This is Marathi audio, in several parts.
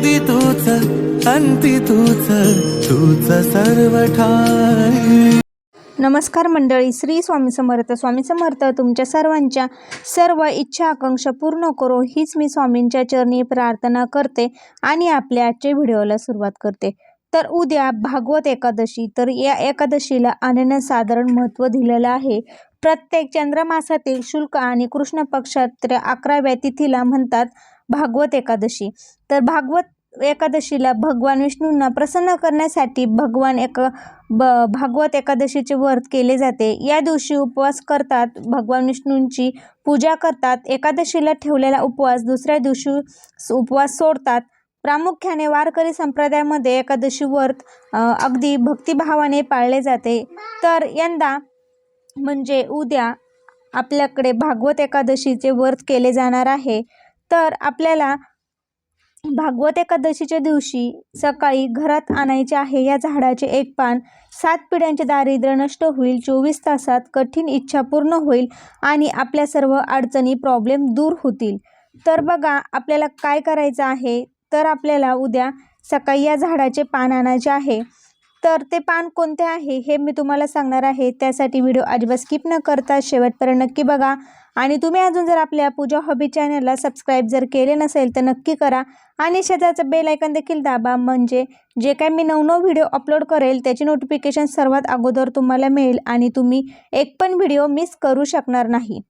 आधी तूच अंती तूच तूच सर्व ठाई नमस्कार मंडळी श्री स्वामी समर्थ. स्वामी समर्थ तुमच्या सर्वांच्या सर्व इच्छा आकांक्षा पूर्ण करो. हीच मी स्वामींच्या चरणी प्रार्थना करते आणि आपल्या आजच्या व्हिडिओला सुरुवात करते. तर उद्या भागवत एकादशी तर या एकादशीला अनन्यसाधारण महत्त्व दिलेलं आहे. प्रत्येक चंद्रमासातील शुल्क आणि कृष्ण पक्षात अकराव्या तिथीला म्हणतात भागवत एकादशी. तर भागवत एकादशीला भगवान विष्णूंना प्रसन्न करण्यासाठी भगवान एक ब भागवत एकादशीचे व्रत केले जाते. या दिवशी उपवास करतात भगवान विष्णूंची पूजा करतात. एकादशीला ठेवलेला उपवास दुसऱ्या दिवशी उपवास सोडतात. प्रामुख्याने वारकरी संप्रदायामध्ये एकादशी व्रत अगदी भक्तिभावाने पाळले जाते. तर यंदा म्हणजे उद्या आपल्याकडे भागवत एकादशीचे व्रत केले जाणार आहे. तर आपल्याला भागवत एकादशीच्या दिवशी सकाळी घरात आणायचे आहे या झाडाचे एक पान. सात पिढ्यांचे दारिद्र्य नष्ट होईल चोवीस तासात कठीण इच्छा पूर्ण होईल आणि आपल्या सर्व अडचणी प्रॉब्लेम दूर होतील. तर बघा आपल्याला काय करायचं आहे? तर आपल्याला उद्या सकाळी या झाडाचे पान आणायचे आहे. तर ते पान कोणते आहे हे मी तुम्हाला सांगणार आहे. त्यासाठी व्हिडिओ अजिबात स्किप न करता शेवटपर्यंत नक्की बघा. आणि तुम्ही अजून जर आपल्या पूजा हॉबी चॅनलला सबस्क्राईब जर केले नसेल तर नक्की करा. आणि शेजारचं बेल आयकन देखील दाबा. म्हणजे जे काय मी नवनव व्हिडिओ अपलोड करेल त्याची नोटिफिकेशन सर्वात अगोदर तुम्हाला मिळेल आणि तुम्ही एक पण व्हिडिओ मिस करू शकणार नाही.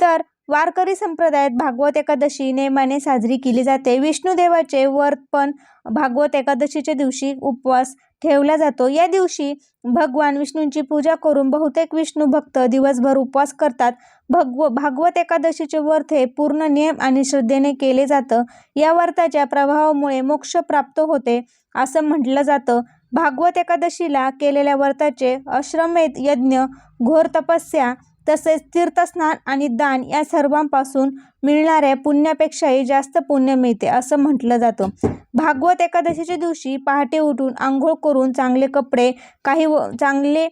तर वारकरी संप्रदायात भागवत एकादशी नेमाने साजरी केली जाते. विष्णुदेवाचे व्रत पण भागवत एकादशीच्या दिवशी उपवास ठेवला जातो. या दिवशी भगवान विष्णूंची पूजा करून बहुतेक विष्णू भक्त दिवसभर उपवास करतात. भगव भागवत एकादशीचे व्रत हे पूर्ण नियम आणि श्रद्धेने केले जातं. या व्रताच्या प्रभावामुळे मोक्ष प्राप्त होते असं म्हटलं जातं. भागवत एकादशीला केलेल्या व्रताचे अश्रमेध यज्ञ घोर तपस्या तसेच तीर्थस्नान आणि दान या सर्वांपासून मिळणाऱ्या पुण्यापेक्षाही जास्त पुण्य मिळते असं म्हटलं जातं. भागवत एकादशीच्या दिवशी पहाटे उठून आंघोळ करून चांगले कपडे काही व चांगले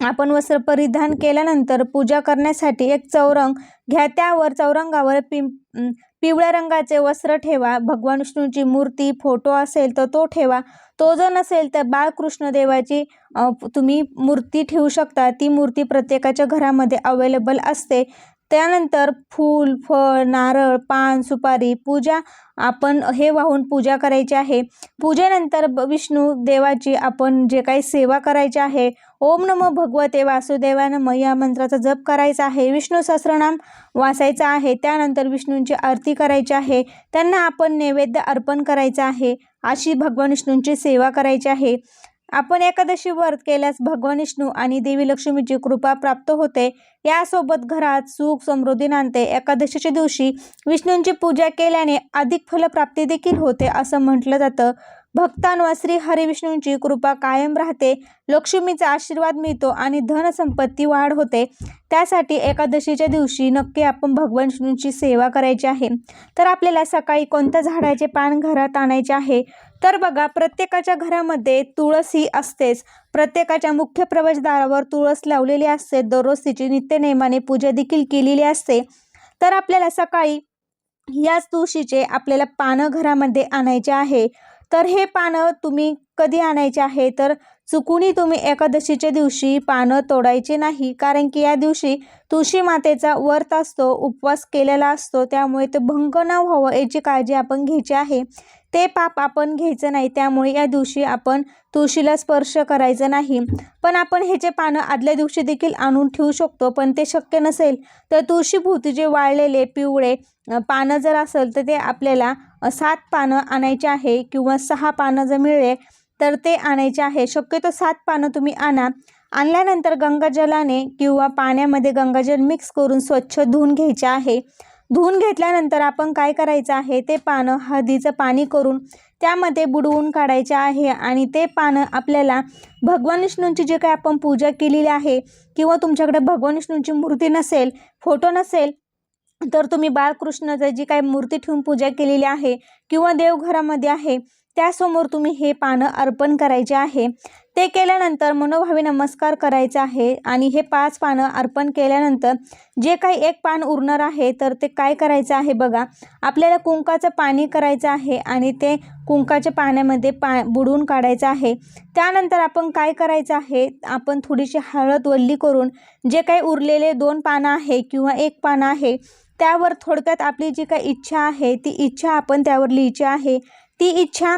आपण वस्त्र परिधान केल्यानंतर पूजा करण्यासाठी एक चौरंग घ्या. त्यावर चौरंगावर पिं पिवळ्या रंगाचे वस्त्र ठेवा. भगवान विष्णूची मूर्ती फोटो असेल तर तो ठेवा. तो जर नसेल तर बाळकृष्ण देवाची तुम्ही मूर्ती ठेवू शकता. ती मूर्ती प्रत्येकाच्या घरामध्ये अवेलेबल असते. त्यानंतर फूल फळ नारळ पान सुपारी पूजा आपण हे वाहून पूजा करायची आहे. पूजेनंतर ब- विष्णू देवाची आपण जे काही सेवा करायची आहे ओम नमो भगवते वासुदेवाय नमः या मंत्राचा जप करायचा आहे. विष्णू सहस्रनाम वाचायचा आहे. त्यानंतर विष्णूंची आरती करायची आहे. त्यांना आपण नैवेद्य अर्पण करायचं आहे. अशी भगवान विष्णूंची सेवा करायची आहे. आपण एकादशी व्रत केल्यास भगवान विष्णू आणि देवी लक्ष्मीची कृपा प्राप्त होते. यासोबत घरात सुख समृद्धी नांदते. एकादशीच्या दिवशी विष्णूंची पूजा केल्याने अधिक फलप्राप्ती देखील होते असं म्हटलं जातं. भक्तांवर श्री हरिविष्णूंची कृपा कायम राहते. लक्ष्मीचा आशीर्वाद मिळतो आणि धनसंपत्ती वाढ होते. त्यासाठी एकादशीच्या दिवशी नक्की आपण भगवान विष्णूंची सेवा करायची आहे. तर आपल्याला सकाळी कोणत्या झाडाचे पान घरात आणायचे आहे? तर बघा प्रत्येकाच्या घरामध्ये तुळस ही असतेच. प्रत्येकाच्या मुख्य प्रवेशद्वारावर तुळस लावलेली असते. दररोज तिची नित्यनेमाने पूजा देखील केलेली असते. तर आपल्याला सकाळी याच तुळशीचे आपल्याला पानं घरामध्ये आणायचे आहे. तर हे पानं तुम्ही कधी आणायचे आहे? तर चुकूनही तुम्ही एकादशीच्या दिवशी पानं तोडायचे नाही कारण की या दिवशी तुळशी मातेचा वर्त असतो उपवास केलेला असतो त्यामुळे ते भंग न व्हावं याची काळजी आपण घ्यायची आहे. ते पाप आपण घ्यायचं नाही त्यामुळे या दिवशी आपण तुळशीला स्पर्श करायचं नाही. पण आपण ह्याचे पानं आदल्या दिवशी देखील आणून ठेवू शकतो पण ते शक्य नसेल तर तुळशीभोवती जे वाळलेले पिवळे पानं जर असेल तर ते आपल्याला सात पानं आणायचे आहे किंवा सहा पानं जर मिळले तर ते आणायचे आहे. शक्यतो सात पानं तुम्ही आणा. आणल्यानंतर गंगाजलाने किंवा पाण्यामध्ये गंगाजल मिक्स करून स्वच्छ धुवून घ्यायचे आहे. धुवून घेतल्यानंतर आपण काय करायचं आहे? ते पानं हळदीचं पाणी करून त्यामध्ये बुडवून काढायचे आहे आणि ते पानं आपल्याला भगवान विष्णूंची जे काही आपण पूजा केलेली आहे किंवा तुमच्याकडे भगवान विष्णूंची मूर्ती नसेल फोटो नसेल तर तुम्ही बाळकृष्णाचं जी काही मूर्ती ठेवून पूजा केलेली आहे किंवा देवघरामध्ये आहे त्यासमोर तुम्ही हे पानं अर्पण करायचे आहे. ते केल्यानंतर मनोभावी नमस्कार करायचा आहे आणि हे पाच पानं अर्पण केल्यानंतर जे काही एक पान उरणार आहे तर ते काय करायचं आहे बघा. आपल्याला कुंकाचं पाणी करायचं आहे आणि ते कुंकाच्या पाण्यामध्ये पा बुडवून काढायचं आहे. त्यानंतर आपण काय करायचं आहे आपण थोडीशी हळद वल्ली करून जे काही उरलेले दोन पानं आहे किंवा एक पानं आहे त्यावर थोडक्यात आपली जी काही इच्छा आहे ती इच्छा आपण त्यावर लिहायची आहे. ती इच्छा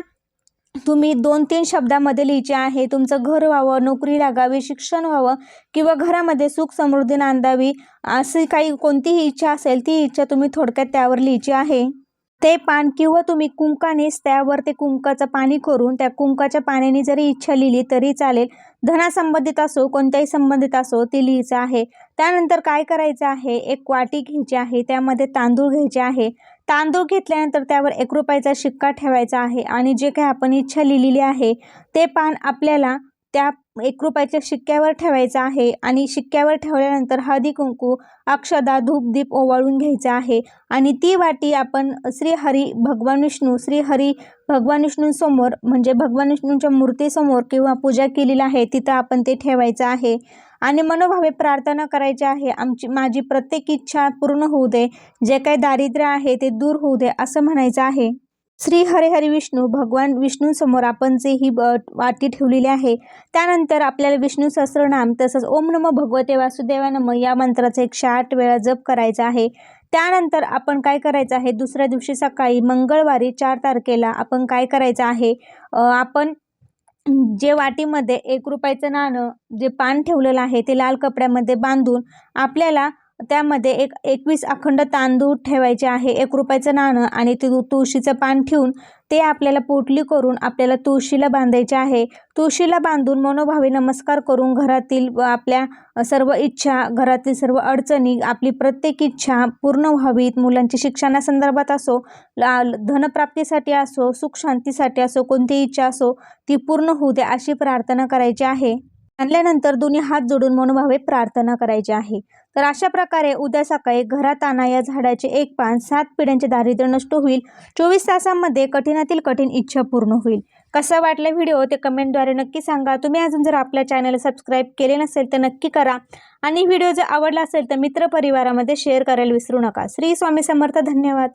तुम्ही दोन तीन शब्दामध्ये लिहायची आहे. तुमचं घर व्हावं नोकरी लागावी शिक्षण व्हावं किंवा घरामध्ये सुख समृद्धी नांदावी अशी काही कोणतीही इच्छा असेल ती इच्छा तुम्ही थोडक्यात त्यावर लिहायची आहे. ते पान किंवा तुम्ही कुंकानेच त्यावर ते कुंकाचं पाणी करून त्या कुंकाच्या पाण्याने जरी इच्छा लिहिली तरी चालेल. धनासंबंधित असो कोणत्याही संबंधित असो ती लिहायचं आहे. त्यानंतर काय करायचं आहे? एक वाटी घ्यायची आहे त्यामध्ये तांदूळ घ्यायचे आहे. तांदूळ घेतल्यानंतर त्यावर एक रुपयाचा शिक्का ठेवायचा आहे आणि जे काही आपण इच्छा लिहिलेली आहे ते पान आपल्याला त्या एक रुपयाच्या शिक्क्यावर ठेवायचं आहे आणि शिक्क्यावर ठेवल्यानंतर हळदी कुंकू अक्षदा धूप दीप ओवाळून घ्यायचं आहे आणि ती वाटी आपण श्रीहरी भगवान विष्णू श्रीहरी भगवान विष्णूंसमोर म्हणजे भगवान विष्णूंच्या मूर्तीसमोर किंवा पूजा केलेली आहे तिथं आपण ते ठेवायचं आहे. आणि मनोभावे प्रार्थना करायची आहे. आमची माझी प्रत्येक इच्छा पूर्ण होऊ दे. जे काही दारिद्र्य आहे ते दूर होऊ दे असं म्हणायचं आहे. श्री हरिहरी विष्णू भगवान विष्णूंसमोर आपण जे ही ब- वाटी ठेवलेली आहे त्यानंतर आपल्याला विष्णू सहस्रनाम तसंच ओम नमो भगवते वासुदेवा नम या मंत्राचा एकशे आठ वेळा जप करायचा आहे. त्यानंतर आपण काय करायचं आहे? दुसऱ्या दिवशी सकाळी मंगळवारी चार तारखेला आपण काय करायचं आहे? आपण जे वाटीमध्ये एक रुपयाचं नाणं जे पान ठेवलेलं आहे ते लाल कपड्यामध्ये बांधून आपल्याला त्यामध्ये एक एकवीस अखंड तांदूळ ठेवायचे आहे. एक रुपयाचं नाणं आणि ते तुळशीचं पान ठेवून ते आपल्याला पोटली करून आपल्याला तुळशीला बांधायचे आहे. तुळशीला बांधून मनोभावे नमस्कार करून घरातील व आपल्या सर्व इच्छा घरातील सर्व अडचणी आपली प्रत्येक इच्छा पूर्ण व्हावीत. मुलांच्या शिक्षणासंदर्भात असो धनप्राप्तीसाठी असो सुख शांतीसाठी असो कोणतीही इच्छा असो ती पूर्ण होऊ द्या अशी प्रार्थना करायची आहे. आणल्यानंतर दोन्ही हात जोडून मनोभावे प्रार्थना करायची आहे. तर अशा प्रकारे उद्या सकाळी घरात आणा या झाडाचे एक पान सात पिढ्यांचे दारिद्र्य नष्ट होईल. चोवीस तासांमध्ये कठीणातील कठीण इच्छा पूर्ण होईल. कसं वाटलं व्हिडिओ? ते कमेंटद्वारे नक्की सांगा. तुम्ही अजून जर आपल्या चॅनल सबस्क्राईब केले नसेल तर नक्की करा. आणि व्हिडिओ जर आवडला असेल तर मित्रपरिवारामध्ये शेअर करायला विसरू नका. श्री स्वामी समर्थ. धन्यवाद.